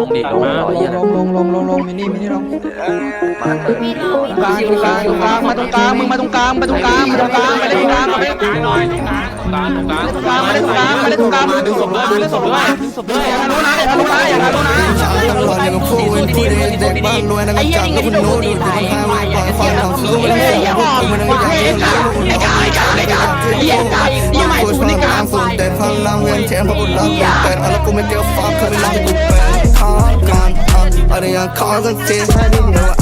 ลงดิลงลงลงลงลงลงมินี่มินี่ลงพี่เรากลางตรงกลางตรงกลางมาตรงกลางมึงมาตรงกลางมาตรงกลางมาตรงกลางมาเล่นตรงกลางมาเล่นตรงกลางหน่อยกลางตรงกลางตรงกลางมาเล่นตรงกลางมาเล่นตรงกลางดึงศพด้วยดึงศพด้วยดึงศพด้วยอย่าทะลุนะอย่าทะลุนะอย่าทะลุนะชาวตำรวจยังพูดพูดเด็กบ้านรวยนั่งจับแล้วคุณนู้ดูดูคนห้าวันก่อนฟังทางสู้มันไม่อยากพูดมันไม่อยากเล่นไอ้กายกายกายเยี่ยกายยี่ไม่พูดในการสูงแต่พลังเวียนเทียนพระบุตรเราแต่อะไรกูไม่เกี่ยวฟ้าเคยรักกูเป็น ขอก่อนอะไรยังขอสักที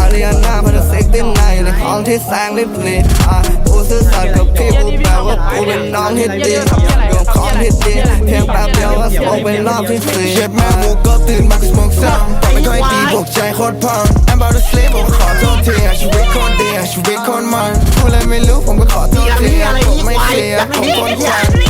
อะไรยังหน้าพันเซ็กตินในในห้องที่แสงลิบลีอะกูซื่อสัตย์กับพี่กูแปลว่ากูเป็นน้องที่ดียอมของที่ดีเพียงแป๊บเดียวก็สมองเป็นรอบที่สี่เช็ดแม่กูก็ตื่นมาก็สโมกซ้ำแต่ไม่ค่อยดีพวกใจโคตรพัง I'm about to sleep ผมขอโทษทีอะชีวิตโคตรดีอะชีวิตโคตรมันพูดอะไรไม่รู้ผมก็ขอโทษทีอะผมไม่เคลียร์ผมคนควัน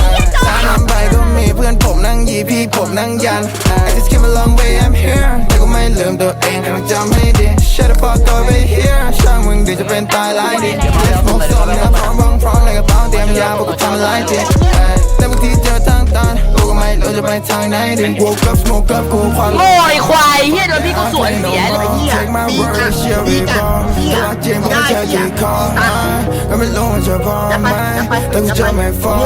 อนผมนั่งยีพี่ผมนั่งยัน I just came a long way I'm here แต่ก็ไม่ลืมตัวเองต้องจำให้ดี Shut up ตัวไป here ช่างมึงเดี๋ยวจะเป็นตายร้ายดี Let's smoke สดเนื้อพร้อมพร้อมพร้อมเลยกระเป๋าเตรียมยาพวกกูทำอะไรจริงแต่บางทีเจอทางตันกูก็ไม่รู้จะไปทางไหนดี Woke up smoke up กูควันโง่ไอ้ควายเฮียโดนพี่ก็สวนเสียเลยเฮีย Take my word, share it all แต่ว่าเจมส์ก็ไม่ใช่ที่คอก็ไม่รู้ว่าจะพอไหมแต่กูจะไม่ฟ้อง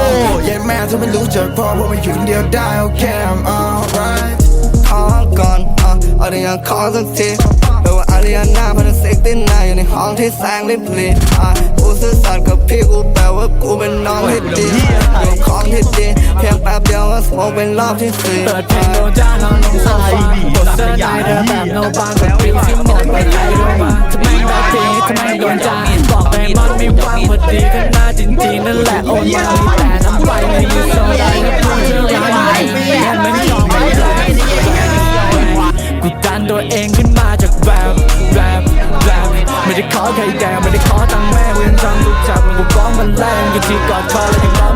เย็นแม่ถ้าไม่รู้จักพอเพราะมันอยู่คนเดียวได้โอเค I'm alright ขอก่อนอะอะไรยังขอสักทีแปลว่าอะไรยังหน้าพันเซ็กตินในอยู่ในห้องที่แสงลิบลีอะกูซื่อสัตย์กับพี่กูแปลว่ากูเป็นน้องที่ดียอมของที่ดีเพียงแป๊บเดียวก็สมองเป็นรอบที่สี่เปิดเพลงโดนจ้าน้องลงโซฟาบทเสื้อในเธอแบบโนบางกับฟิลที่หมดไปไหลลงมาทำไมได้ที ทำไมโดนจาบอกไปมันไม่ว่างพอดีก็น่าจริงๆนั่นแหละโอนมาแต่น้ำไปไม่ยืดโซดาและพูดเรื่องราวแค่ไม่ยอบไม่ได้กูดันตัวเองขึ้นมาจากแบบแบบแบบไม่ได้ขอใครแดงไม่ได้ขอตังค์แม่เวียนจำลูกจับมันกูร้องมันแรงอยู่ที่กอดคอแล้วยังรอ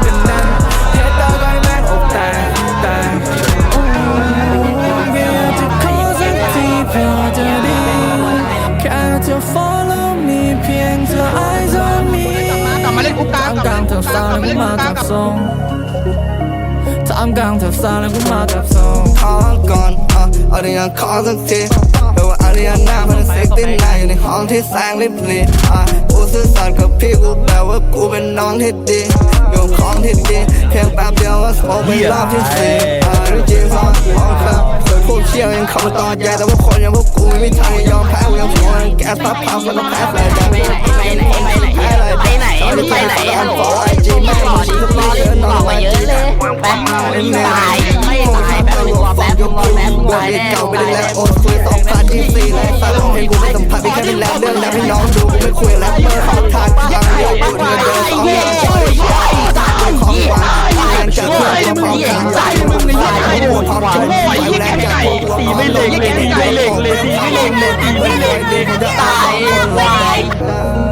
กลางทำกลางเธอสาวแล้วกูมาจับทรงทำกลางเธอสาแล้วกูมาจับทรงขอก่อนอะอะไรยังขอสักทีแปลว่าอะไรยังหน้าพันเซ็กตินในอยู่ในห้องที่แสงลิบลีอะกูซื่อสัตย์กับพี่กูแปลว่ากูเป็นน้องที่ดียอมของที่ดีเพียงแป๊บเดียวก็สมองเป็นรอบที่สี่อะหรือจริงซ้อนมองครับเคยพวกเชี่ยวยังเข้ามาต่อแย่แต่ว่าคนอย่างพวกกูไม่มีทางยอมแพ้กูยังหัวแกสปั๊บพับแล้วก็แพ้แฟลชแดงไปไหนไปไหนไปไหนไปไหนไปไหน งรอแป๊บมึงตายนเก่าไปได้แล้วโอนคุยสองพันที่สี่แล้วสัตว์ให้กูไม่สัมผัสไปแค่เป็นแล้วเรื่องแล้วให้น้องดูกูไม่คุยแล้วเมื่อเขาทางยังเดียวกูเดินเดินสองเดือนช่วยช่วยของหวานที่แรงจากเพื่อนพร้อมกันใจมึงไม่ใช่ไอ้หัวพร้อมจมแรงจากตัวตีไม่เล็งเลยตีไม่เล็งเลยตีไม่เล็งเลยตีไม่เล็งเลยจะตายตาย